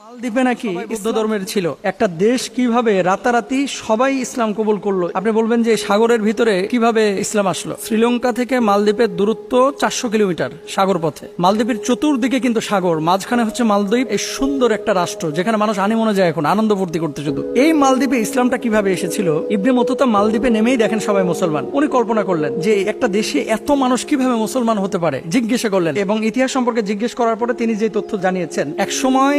মালদ্বীপে নাকি বৌদ্ধ ধর্মের ছিল। একটা দেশ কীভাবে রাতারাতি সবাই ইসলাম কবুল করল? আপনি বলবেন যে সাগরের ভিতরে কীভাবে ইসলাম আসলো? শ্রীলঙ্কা থেকে মালদ্বীপের দূরত্ব চারশো কিলোমিটার সাগর পথে। মালদ্বীপের চতুর্দিকে কিন্তু সাগর মাঝখানে হচ্ছে মালদ্বীপ। এই সুন্দর একটা রাষ্ট্র যেখানে মানুষ আনিমনে যায় এখন আনন্দ ফুর্তি করতে শুধু। এই মালদ্বীপে ইসলামটা কীভাবে এসেছিল? ইবনে মতুতা মালদ্বীপে নেমেই দেখেন সবাই মুসলমান। উনি কল্পনা করলেন যে একটা দেশে এত মানুষ কীভাবে মুসলমান হতে পারে? জিজ্ঞাসা করলেন। এবং ইতিহাস সম্পর্কে জিজ্ঞেস করার পরে তিনি যে তথ্য জানিয়েছেন এক সময়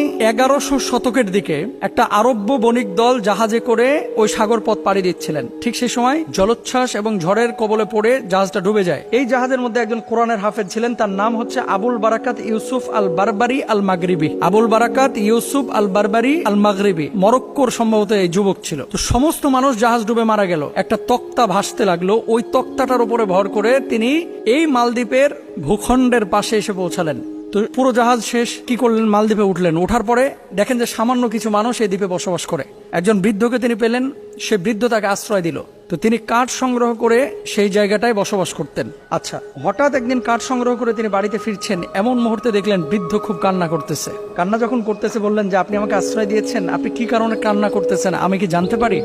এগারোশো শতকের দিকে একটা আরব্য বণিক দল জাহাজে করে ওই সাগর পথ পাড়ি দিচ্ছিলেন। ঠিক সেই সময় জলোচ্ছ্বাস এবং ঝড়ের কবলে পড়ে জাহাজটা ডুবে যায়। এই জাহাজের মধ্যে একজন কোরআনের হাফেজ ছিলেন, তার নাম হচ্ছে Abul Barakat Yusuf al Barbari al Maghribi Abul Barakat Yusuf al বারবারি আল মাগরিবি মরক্কোর সম্ভবত এই যুবক ছিল। তো সমস্ত মানুষ জাহাজ ডুবে মারা গেল। একটা তক্তা ভাসতে লাগল। ওই তক্তাটার উপরে ভর করে তিনি এই মালদ্বীপের ভূখণ্ডের পাশে এসে পৌঁছালেন। তো পুরো জাহাজ শেষ। কি করলেন? মালদ্বীপে উঠলেন। ওঠার পরে দেখেন যে সামান্য কিছু মানুষ এই দ্বীপে বসবাস করে। একজন বৃদ্ধকে তিনি পেলেন। সে বৃদ্ধ তাকে আশ্রয় দিল। তো তিনি কাঠ সংগ্রহ করে সেই জায়গাটায় বসবাস করতেন। আচ্ছা হঠাৎ একদিন কাঠ সংগ্রহ করে তিনি বাড়িতে ফিরছেন। এমন মুহূর্তে দেখলেন বৃদ্ধ খুব কান্না করতেছে। কান্না যখন করতেছে, বললেন যে, আপনি আমাকে আশ্রয় দিয়েছেন। আপনি কি কারণে কান্না করতেছেন? আমি কি জানতে পারি?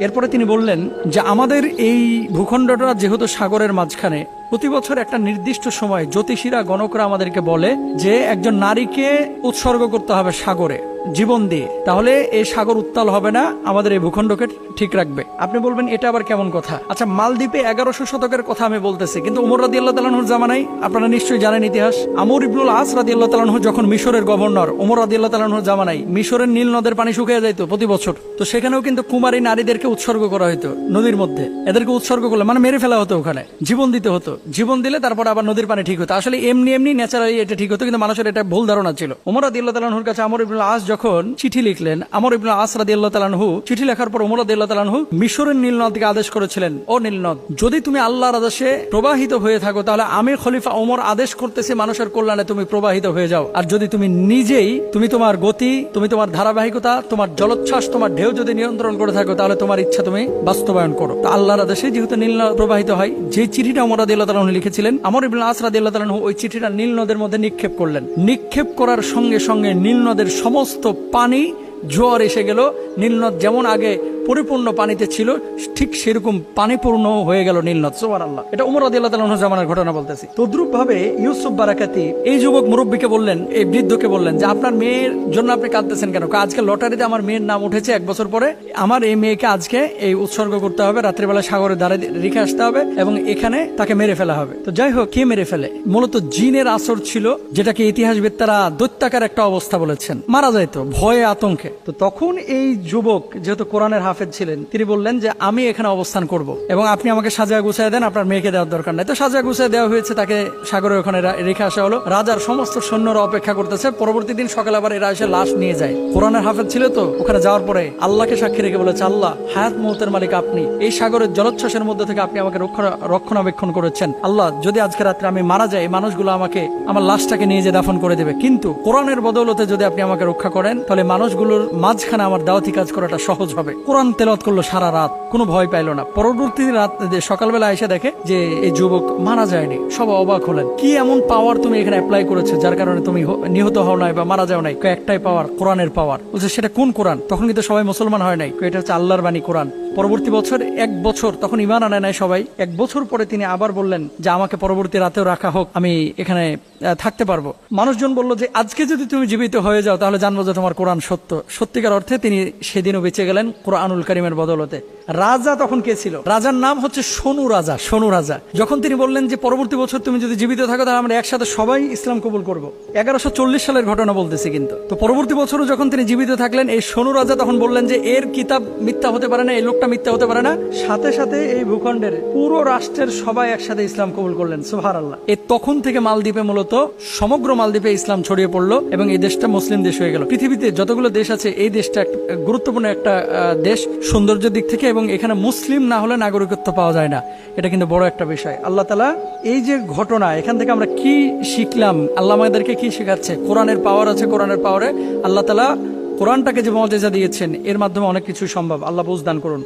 এরপরে তিনি বললেন যে, আমাদের এই ভূখণ্ডটা যেহেতু সাগরের মাঝখানে প্রতি বছর একটা নির্দিষ্ট সময় জ্যোতিষীরা, গণকরা আমাদেরকে বলে যে একজন নারীকে উৎসর্গ করতে হবে সাগরে, জীবন দিয়ে। তাহলে এই সাগর উত্তাল হবে না, আমাদের এই ভূখণ্ডকে ঠিক রাখবে। আপনি বলবেন, এটা আবার কেমন কথা? আচ্ছা মালদ্বীপে এগারোশো শতকের কথা আমি বলতেছি, কিন্তু উমর রাদি আল্লাহ তালাহুর জামানাই আপনারা নিশ্চয়ই জানেন ইতিহাস। আমর ইবনুল আস রাদি আল্লাহ যখন মিশরের গভর্নর উমর রাদি আল্লাহ জামানাই মিশরের নীল নদের পানি শুকিয়ে যাইত প্রতি বছর, তো সেখানেও কিন্তু কুমারী নারীদেরকে উৎসর্গ করা হতো নদীর মধ্যে। এদেরকে উৎসর্গ করলে মানে মেরে ফেলা হতো ওখানে, জীবন দিতে হতো। জীবন দিলে তারপর আবার নদীর পানি ঠিক হতো। আসলে এমনি এমনি ন্যাচারালি এটা ঠিক হতো, কিন্তু মানুষের এটা ভুল ধারণা ছিল। উমর রাদি আল্লাহ কাছে আমর ইবনুল আস যখন চিঠি লিখলেন, আমর ইবনুল আস রাদি আল্লাহ তালাহু চিঠি লেখার পর উমর রাদি আল্লাহ মিশরের নীল নদকে আদেশ করেছিলেন, ও নীল নদ যদি তুমি আল্লাহর আদেশে প্রবাহিত হয়ে থাকো, তাহলে আমি খলিফা ওমর আদেশ করতেছি মানুষের কল্যাণে তুমি প্রবাহিত হয়ে যাও। আর যদি তুমি নিজেই, তুমি তোমার গতি, তুমি তোমার ধারাবাহিকতা, তোমার জলোচ্ছ্বাস, তোমার ঢেউ যদি নিয়ন্ত্রণ করে থাকো, তাহলে তোমার ইচ্ছা তুমি বাস্তবায়ন করো। আল্লাহর আদেশে যেহেতু নীল প্রবাহিত হয়, যে চিঠিটা ওমর রাদি আল্লাহ তালাহু লিখেছিলেন, আমর ইবুল আস রাদি আল্লাহ তালাহ ওই চিঠিটা নীল নদের মধ্যে নিক্ষেপ করলেন। নিক্ষেপ করার সঙ্গে সঙ্গে নীল নদের সমস্ত পানি জোয়ার এসে গেল। নীলনদ যেমন আগে পরিপূর্ণ পানিতে ছিল, ঠিক সেরকম পানিপূর্ণ হয়ে গেল নীলনদ। সোবার আল্লাহ এটা উমর আদি আল্লাহ জামানের ঘটনা বলতেছি। তদ্রুপ ভাবে ইউসুফ বারাকাতি এই যুবক মুরব্বীকে বললেন, এই বৃদ্ধকে বললেন যে, আপনার মেয়ের জন্য আপনি কাঁদতেছেন কেন? আজকে লটারিতে আমার মেয়ের নাম উঠেছে এক বছর পরে। আমার এই মেয়েকে আজকে এই উৎসর্গ করতে হবে, রাত্রিবেলা সাগরে দ্বারে রেখে আসতে হবে এবং এখানে তাকে মেরে ফেলা হবে। তো যাই হোক, কে মেরে ফেলে? মূলত জিনের আসর ছিল, যেটাকে ইতিহাসবিদরা দৈত্যাকার একটা অবস্থা বলেছেন। মারা যাইতো ভয়ে আতঙ্কে। তো তখন এই যুবক, যেহেতু কোরআনের হাফেজ ছিলেন। তিনি বললেন যে, আমি এখানে অবস্থান করব এবং আপনি আমাকে সাজা গুছায় দেন, আপনার মেয়েকে দেওয়ার দরকার নাই। তো সাজা গুছায় দেওয়া হয়েছে, তাকে সাগরে ওখানে রেখে আসা হলো। রাজার সমস্ত সৈন্যরা অপেক্ষা করতেছে। পরবর্তী দিন সকালে আবার এরা এসে লাশ নিয়ে যায়। কোরআনের হাফেজ ছিল তো, ওখানে যাওয়ার পরে আল্লাহকে সাক্ষী রেখে বলেছে আল্লাহ হায়াত মৌতের মালিক আপনি। এই সাগরের জলোচ্ছ্বাসের মধ্যে থেকে আপনি আমাকে রক্ষণাবেক্ষণ করেছেন। আল্লাহ, যদি আজকে রাত্রে আমি মারা যাই মানুষগুলো আমাকে, আমার লাশটাকে নিয়ে যে দাফন করে দেবে। কিন্তু কোরআনের বদৌলতে যদি আপনি আমাকে রক্ষা করেন, তাহলে মানুষগুলোর মাঝখানে আমার দাওয়াতি কাজ করাটা সহজ হবে। কোরআন তেলত করল সারা রাত, কোনো ভয় পাইলো না। পরবর্তী রাত সকালবেলা এসে দেখে যে এই যুবক মারা যায়নি, সব অবাক হলেন। কি এমন পাওয়ার তুমি এখানে অ্যাপ্লাই করেছ যার কারণে তুমি নিহত হও নাই বা মারা যাও নাই? একটাই পাওয়ার কোরআনের পাওয়ার বলছে, সেটা কোন কোরআন? তখন কিন্তু সবাই মুসলমান হয় নাই। এটা হচ্ছে আল্লাহর বাণী কোরআন। পরবর্তী বছর, এক বছর, তখন ইমান আনে নাই সবাই। এক বছর পরে তিনি আবার বললেন যে, আমাকে পরবর্তী রাতেও রাখা হোক, আমি এখানে থাকতে পারব। মানুষজন বলল যে, আজকে যদি তুমি জীবিত হয়ে যাও, তাহলে জানব যে তোমার কোরআন সত্য। সত্যিকার অর্থে তিনি সেদিনও বেঁচে গেলেন কোরআনুল করিমের বদলতে। রাজা তখন কে ছিল? রাজার নাম হচ্ছে সোনু রাজা সোনু রাজা। যখন তিনি বললেন যে, পরবর্তী বছর তুমি যদি জীবিত থাকো, তাহলে আমরা একসাথে সবাই ইসলাম কবুল করব। এগারোশো চল্লিশ সালের ঘটনা বলতেছি কিন্তু। তো পরবর্তী বছরও যখন তিনি জীবিত থাকলেন, এই সোনু রাজা তখন বললেন যে, এর কিতাব মিথ্যা হতে পারে না, এই লোকটা মিথ্যা হতে পারে না। সাথে সাথে এই ভূখণ্ডের পুরো রাষ্ট্রের সবাই একসাথে ইসলাম কবুল করলেন সুহার আল্লাহ এই তখন থেকে মালদ্বীপে মূলত সমগ্র মালদ্বীপে ইসলাম ছড়িয়ে পড়ল এবং এই দেশটা মুসলিম দেশ হয়ে গেল। পৃথিবীতে যতগুলো দেশ আছে, এই দেশটা গুরুত্বপূর্ণ একটা দেশ। সৌন্দর্যের দিক থেকে এবং এখানে মুসলিম না হলে নাগরিকত্ব পাওয়া যায় না। এটা কিন্তু বড় একটা বিষয়। আল্লাহ তালা এই যে ঘটনা, এখান থেকে আমরা কি শিখলাম? আল্লাহ আমাদেরকে কি শেখাচ্ছে? কোরআনের পাওয়ার আছে কোরআনের পাওয়ারে আল্লাহ তালা কোরআনটাকে যে মজেজা দিয়েছেন, এর মাধ্যমে অনেক কিছু সম্ভব। আল্লাহ বুঝদান করুন।